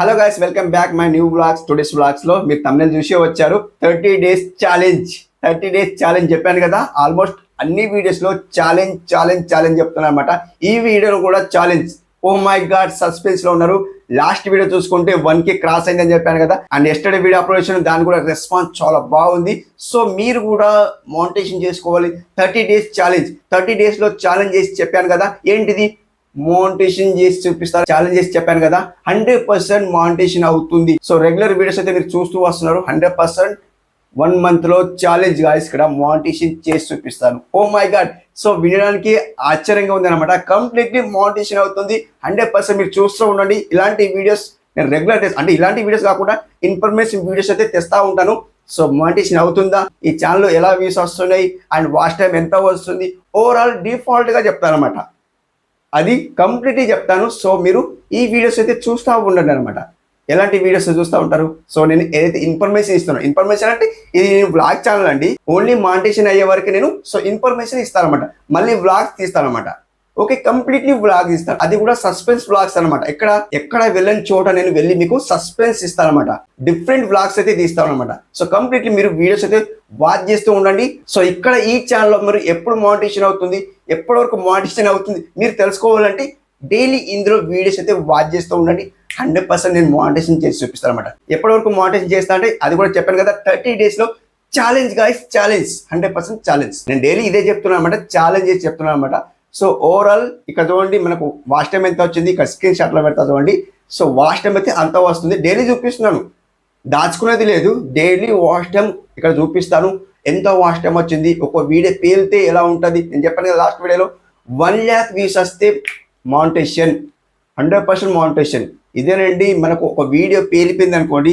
Hello guys welcome back my new vlogs today's బ్లాగ్స్లో మీరు తమిళ చూసే వచ్చారు. Thirty days challenge thirty days challenge చెప్పాను కదా. ఆల్మోస్ట్ అన్ని వీడియోస్లో ఛాలెంజ్ ఛాలెంజ్ ఛాలెంజ్ చెప్తున్నాను అనమాట ఈ వీడియోలో కూడా ఛాలెంజ్ ఓ మై గాడ్ సస్పెన్స్లో ఉన్నారు. లాస్ట్ వీడియో చూసుకుంటే వన్కి క్రాస్ అయిందని చెప్పాను కదా. అండ్ ఎస్టర్డే వీడియో అప్లోడ్ చేసిన దాని కూడా రెస్పాన్స్ చాలా బాగుంది. సో మీరు కూడా మౌంటేషన్ చేసుకోవాలి. థర్టీ డేస్ ఛాలెంజ్ థర్టీ డేస్లో ఛాలెంజ్ చేసి చెప్పాను కదా. ఏంటిది? మోనిటేషన్ చేసి చూపిస్తారు. ఛాలెంజ్ చేసి చెప్పాను కదా. హండ్రెడ్ పర్సెంట్ మోనిటేషన్ అవుతుంది. సో రెగ్యులర్ వీడియోస్ అయితే మీరు చూస్తూ వస్తున్నారు. హండ్రెడ్ పర్సెంట్ వన్ మంత్లో ఛాలెంజ్ గాయస్ ఇక్కడ మోనిటేషన్ చేసి చూపిస్తాను. ఓ మై గాడ్ సో వినడానికి ఆశ్చర్యంగా ఉంది అనమాట కంప్లీట్లీ మోనిటేషన్ అవుతుంది. హండ్రెడ్ పర్సెంట్ మీరు చూస్తూ ఉండండి. ఇలాంటి వీడియోస్ నేను రెగ్యులర్ అంటే ఇలాంటి వీడియోస్ కాకుండా ఇన్ఫర్మేషన్ వీడియోస్ అయితే తెస్తా ఉంటాను. సో మోనిటేషన్ అవుతుందా? ఈ ఛానల్ ఎలా వ్యూస్ వస్తున్నాయి? అండ్ వాచ్ టైం ఎంత వస్తుంది? ఓవరాల్ డిఫాల్ట్గా చెప్తాను అనమాట అది కంప్లీట్లీ చెప్తాను. సో మీరు ఈ వీడియోస్ అయితే చూస్తూ ఉండండి అనమాట ఎలాంటి వీడియోస్ చూస్తూ ఉంటారు? సో నేను ఏదైతే ఇన్ఫర్మేషన్ ఇస్తున్నాను ఇన్ఫర్మేషన్ అంటే ఇది నేను బ్లాగ్ ఛానల్ అండి. ఓన్లీ మాంటేషన్ అయ్యే వరకు నేను సో ఇన్ఫర్మేషన్ ఇస్తాను అనమాట మళ్ళీ బ్లాగ్స్ తీస్తాను అనమాట ఓకే కంప్లీట్లీ వ్లాగ్ ఇస్తాను. అది కూడా సస్పెన్స్ వ్లాగ్స్ అనమాట ఎక్కడ ఎక్కడ వెళ్ళని చోట నేను వెళ్ళి మీకు సస్పెన్స్ ఇస్తానమాట అనమాట డిఫరెంట్ వ్లాగ్స్ అయితే తీస్తాను అనమాట సో కంప్లీట్లీ మీరు వీడియోస్ అయితే వాచ్ చేస్తూ ఉండండి. సో ఇక్కడ ఈ ఛానల్లో మీరు ఎప్పుడు మానిటేషన్ అవుతుంది ఎప్పటి వరకు మానిటేషన్ అవుతుంది మీరు తెలుసుకోవాలంటే డైలీ ఇందులో వీడియోస్ అయితే వాచ్ చేస్తూ ఉండండి. హండ్రెడ్ పర్సెంట్ నేను మానిటేషన్ చేసి చూపిస్తాను అనమాట ఎప్పటి వరకు మానిటేషన్ చేస్తా అంటే అది కూడా చెప్పాను కదా థర్టీ డేస్లో challenge guys challenge hundred percent challenge నేను డైలీ ఇదే చెప్తున్నాను అనమాట ఛాలెంజ్ చేసి చెప్తున్నాను అనమాట సో ఓవరాల్ ఇక్కడ చూడండి మనకు వాచ్ టైం ఎంత వచ్చింది? ఇక్కడ స్క్రీన్ షాట్లో పెడతా చూడండి. సో వాచ్ టైం అయితే అంత వస్తుంది. డైలీ చూపిస్తున్నాను. దాచుకునేది లేదు. డైలీ వాచ్ టైం ఇక్కడ చూపిస్తాను. ఎంత వాష్ టైం వచ్చింది? ఒక వీడియో పేలితే ఎలా ఉంటుంది? నేను చెప్పాను కదా లాస్ట్ వీడియోలో. వన్ ల్యాక్ వ్యూస్ వస్తే మౌంటేషన్ హండ్రెడ్ పర్సెంట్ మౌంటేషన్ ఇదేనండి మనకు ఒక వీడియో పేలిపోయింది అనుకోండి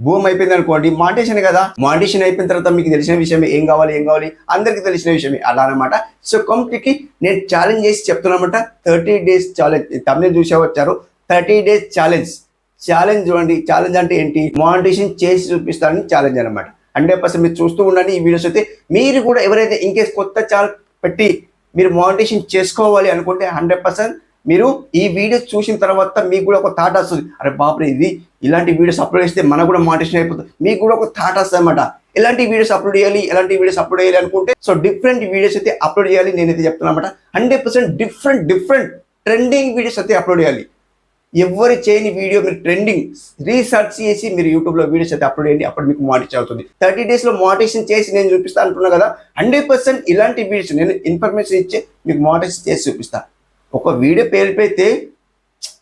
భూమి అయిపోయింది అనుకోండి మాంటేషన్ కదా. మాంటేషన్ అయిపోయిన తర్వాత మీకు తెలిసిన విషయమే ఏం కావాలి ఏం కావాలి అందరికీ తెలిసిన విషయమే. అలా అనమాట సో కంప్లీట్కి నేను ఛాలెంజ్ చేసి చెప్తున్నమాట థర్టీ డేస్ ఛాలెంజ్ తమిళ చూసే వచ్చారు. థర్టీ డేస్ ఛాలెంజ్ ఛాలెంజ్ చూడండి. ఛాలెంజ్ అంటే ఏంటి? మానిటేషన్ చేసి చూపిస్తారని ఛాలెంజ్ అనమాట హండ్రెడ్ పర్సెంట్ మీరు చూస్తూ ఉండండి ఈ వీడియోస్ అయితే. మీరు కూడా ఎవరైతే ఇంకేస్ కొత్త ఛానల్ పెట్టి మీరు మానిటేషన్ చేసుకోవాలి అనుకుంటే హండ్రెడ్ పర్సెంట్ మీరు ఈ వీడియోస్ చూసిన తర్వాత మీకు కూడా ఒక థాట్ వస్తుంది. అరే బాబు ఇది ఇలాంటి వీడియోస్ అప్లోడ్ చేస్తే మనకు కూడా మానిటేషన్ అయిపోతుంది. మీకు కూడా ఒక థాట్ వస్తుంది అనమాట ఎలాంటి వీడియోస్ అప్లోడ్ చేయాలి ఎలాంటి వీడియోస్ అప్లోడ్ చేయాలి అనుకుంటే సో డిఫరెంట్ వీడియోస్ అయితే అప్లోడ్ చేయాలి నేనైతే చెప్తున్నా అనమాట hundred percent different different trending videos అయితే అప్లోడ్ చేయాలి. ఎవరు చేయని వీడియో మీరు ట్రెండింగ్ రీసెర్చ్ చేసి మీరు యూట్యూబ్లో వీడియోస్ అయితే అప్లోడ్ చేయండి అప్పుడు మీకు మోటివేషన్ అవుతుంది. థర్టీ డేస్లో మోటివేషన్ చేసి నేను చూపిస్తాను అంటున్నా కదా హండ్రెడ్ పర్సెంట్ ఇలాంటి వీడియోస్ నేను ఇన్ఫర్మేషన్ ఇచ్చి మీకు మోటివేషన్ చేసి చూపిస్తాను ఒక వీడియో పేలిపోతే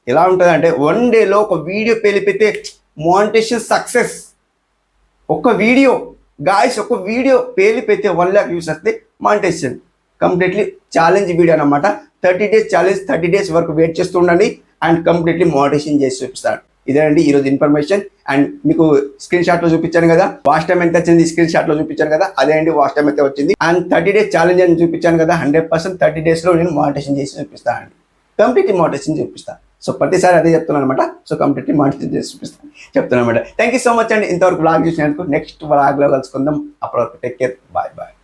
ఎలా ఉంటుంది అంటే వన్ డేలో ఒక వీడియో పేలిపోతే మోనిటేషన్ సక్సెస్ ఒక వీడియో గాయస్ ఒక వీడియో పేలిపోతే వన్ ల్యాక్ వ్యూస్ వస్తే మానిటేషన్ కంప్లీట్లీ ఛాలెంజ్ వీడియో అనమాట thirty days challenge thirty days వరకు వెయిట్ చేస్తూ ఉండండి. అండ్ కంప్లీట్లీ మోటివేషన్ చేసి చూపిస్తాడు ఇదేనండి ఈరోజు ఇన్ఫర్మేషన్. అండ్ మీకు స్క్రీన్ షాట్లో చూపించాను కదా వాష్ టైం ఎంత వచ్చింది స్క్రీన్ షాట్లో చూపించాను కదా అదే అండి వాష్ టైం అయితే వచ్చింది. అండ్ థర్టీ డేస్ ఛాలెంజ్ అని చూపించాను కదా హండ్రెడ్ పర్సెంట్ థర్టీ డేస్లో నేను మోటివేషన్ చేసి చూపిస్తాను అండి. కంప్లీట్ మోటివేషన్ చూపిస్తాను సో ప్రతిసారి అదే చెప్తున్నాను అనమాట సో కంప్లీట్లీ మోటివేషన్ చేసి చూపిస్తాను చెప్తున్నాను అనమాట థ్యాంక్ యూ సో మచ్ అండి. ఇంతవరకు బ్లాగ్ చూసినందుకు. నెక్స్ట్ బ్లాగ్లో కలుసుకుందాం. అప్పటివరకు టేక్ కేర్ బాయ్ బాయ్